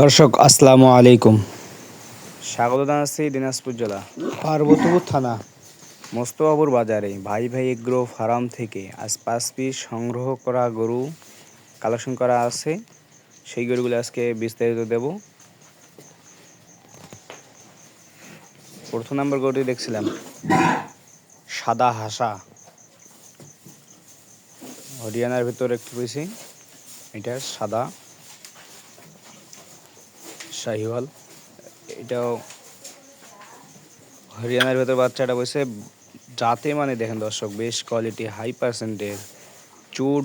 দর্শক আসসালামু আলাইকুম। স্বাগত জানাচ্ছি দিনাজপুর জেলা। পার্বতীপুর থানা। মোস্তফাপুর বাজারে ভাই ভাই এগ্রো ফার্ম থেকে আজ পাঁচ পিস সংগ্রহ করা গরু কালেকশন করা আছে। সেই গরুগুলো আজকে বিস্তারিত দেব। প্রথম নম্বর গরুটি দেখছিলাম। সাদা হাসা। হরিয়ানার ভিতর একটু পেয়েছি এটা সাদা। শাহিওয়াল। এটাও হরিয়ানার ভেতর বাচ্চাটা বসে যাতে মানে দেখেন দর্শক, বেশ কোয়ালিটি হাই পার্সেন্টের চুট,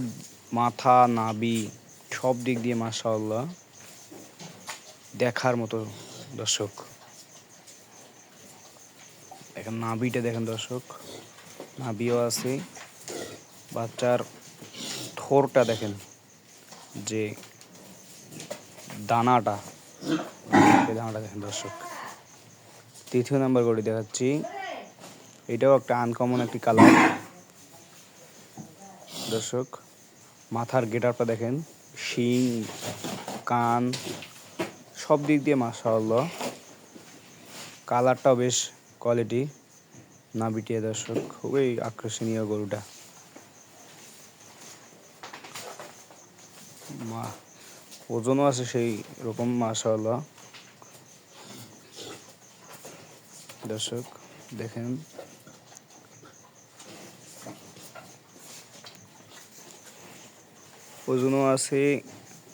মাথা নাবি সব দিক দিয়ে মাশাআল্লাহ দেখার মতো দর্শক। এখন নাবিটা দেখেন দর্শক নাবিও আছে। বাচ্চার থোরটা দেখেন, যে দানাটা। দেখেন দর্শক। তৃতীয় নাম্বার গরু দেখাচ্ছি। এটাও একটা আনকমন একটি কালার দর্শক, মাথার গেটারটা দেখেন। শিং, কান, সব দিক দিয়ে মাশাআল্লাহ। কালারটাও বেশ কোয়ালিটি না বিটিয়ে দর্শক, খুবই আকর্ষণীয় গরুটা। মা ওজনও আছে সেই রকম, মাশাআল্লাহ। দর্শক, দেখেন। ওজনও আছে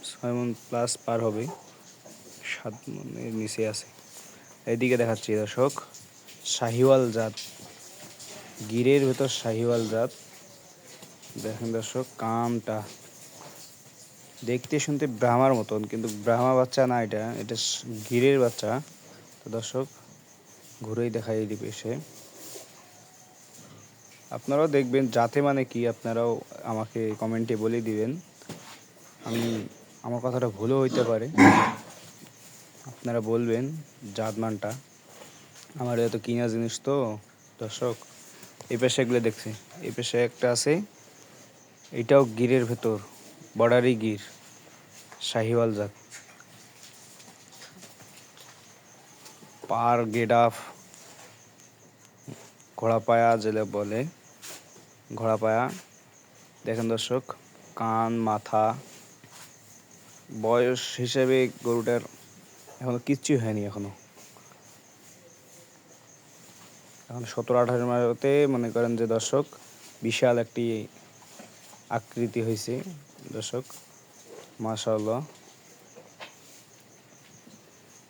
ছয় মন প্লাস পার হবে, সাত মনের নিচে আছে। এদিকে দেখাচ্ছি দর্শক, শাহিওয়াল জাত, গিরের ভেতর শাহিওয়াল জাত। দেখেন দর্শক কামটা দেখতে শুনতে ব্রাহ্মার মতন, কিন্তু ব্রাহ্মা বাচ্চা না এটা এটা গিরের বাচ্চা। তো দর্শক, ঘুরেই দেখাই দিবে সে আপনারাও দেখবেন যাতে মানে কি, আপনারাও আমাকে কমেন্টে বলে দিবেন। আমি, আমার কথাটা ভুলও হইতে পারে। আপনারা বলবেন জাতমানটা আমার এত কিনা জিনিস তো, দর্শক, এই পেশে এগুলো দেখছি। এই পেশে একটা আছে, এটাও গিরের ভেতর বর্ডারি গির। শাহিওয়াল জাত। পার গেট আফ ঘোড়া পায়া জেলে বলে ঘোড়া পায়া দেখেন দর্শক, কান, মাথা, বয়স হিসেবে গরুটার এখনও কিচ্ছুই হয়নি এখনও। এখন সতেরো আঠারো মাসতে মনে করেন যে দর্শক, বিশাল একটি আকৃতি হয়েছে দর্শক। মাশাআল্লাহ।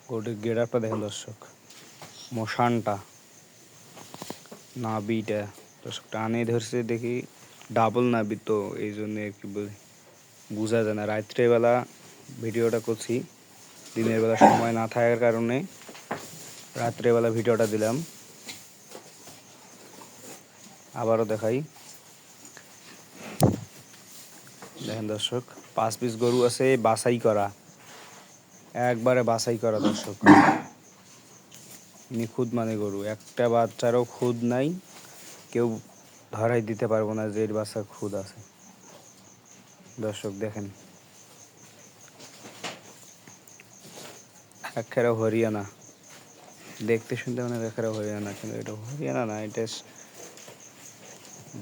গরুটির গেট দেখেন দর্শক। মশানটা। নাবিটা। দর্শক, টানে ধরছে দেখি ডাবল নাবি তো এই জন্য আর কি বোঝা যায় না। রাত্রেবেলা ভিডিওটা করছি। দিনের বেলা সময় না থাকার কারণে রাত্রেবেলা ভিডিওটা দিলাম। আবারও দেখাই। দেখেন দর্শক, পাঁচ পিস গরু আছে, বাছাই করা। একবারে বাছাই করা দর্শক। নিখুঁত মানে গরু। একটা বাচ্চারও খুদ নাই, কেউ ধরাই দিতে পারব না যে এর বাচ্চা খুদ আছে। দর্শক, দেখেন। একেবারে হরিয়ানা। দেখতে শুনতে মানে একেবারে হরিয়ানা, কিন্তু এটা হরিয়ানা না, এটা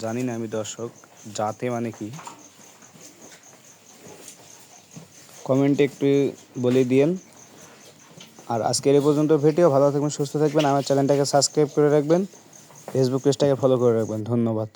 জানি না আমি দর্শক, জাতে মানে কি? কমেন্টে একটু বলে দিয়েন। আর আজকের এই পর্যন্ত ভিডিও, ভালো থাকবেন, সুস্থ থাকবেন। আমার চ্যানেলটাকে সাবস্ক্রাইব করে রাখবেন। ফেসবুক পেজটাকে ফলো করে রাখবেন। ধন্যবাদ।